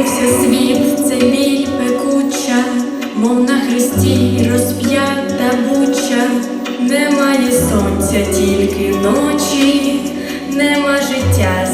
народився світ, це біль пекуча, мов на хресті розп'ята буча, немає сонця, тільки ночі, нема життя.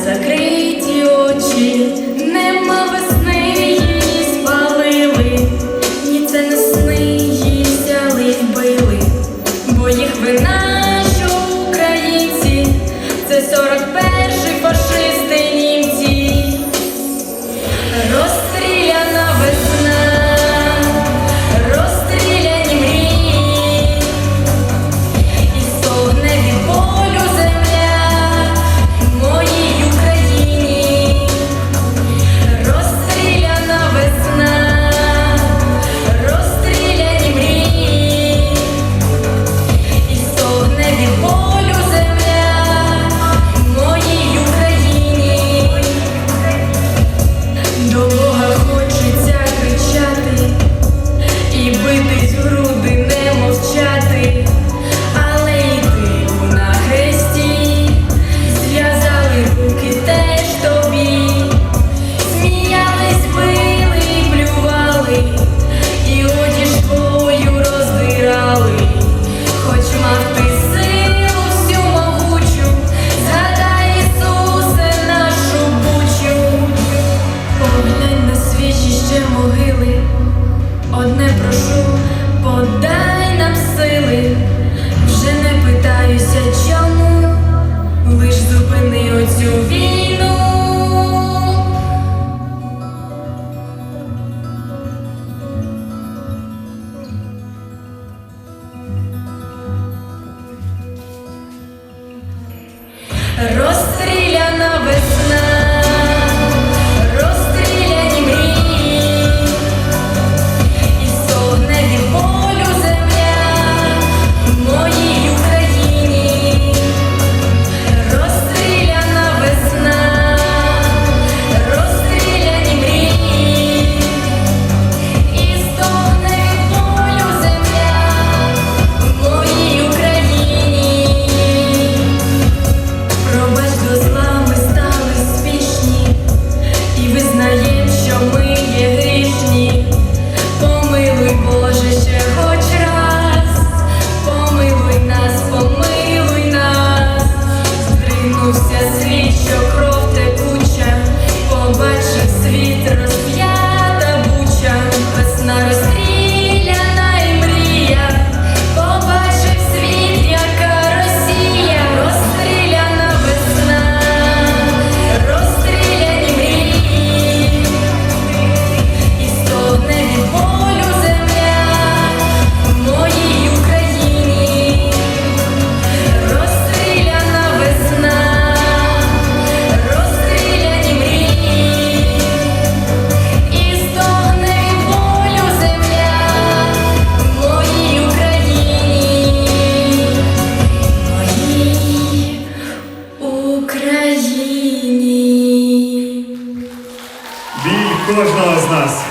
кожного з нас.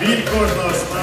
Від кожного з нас.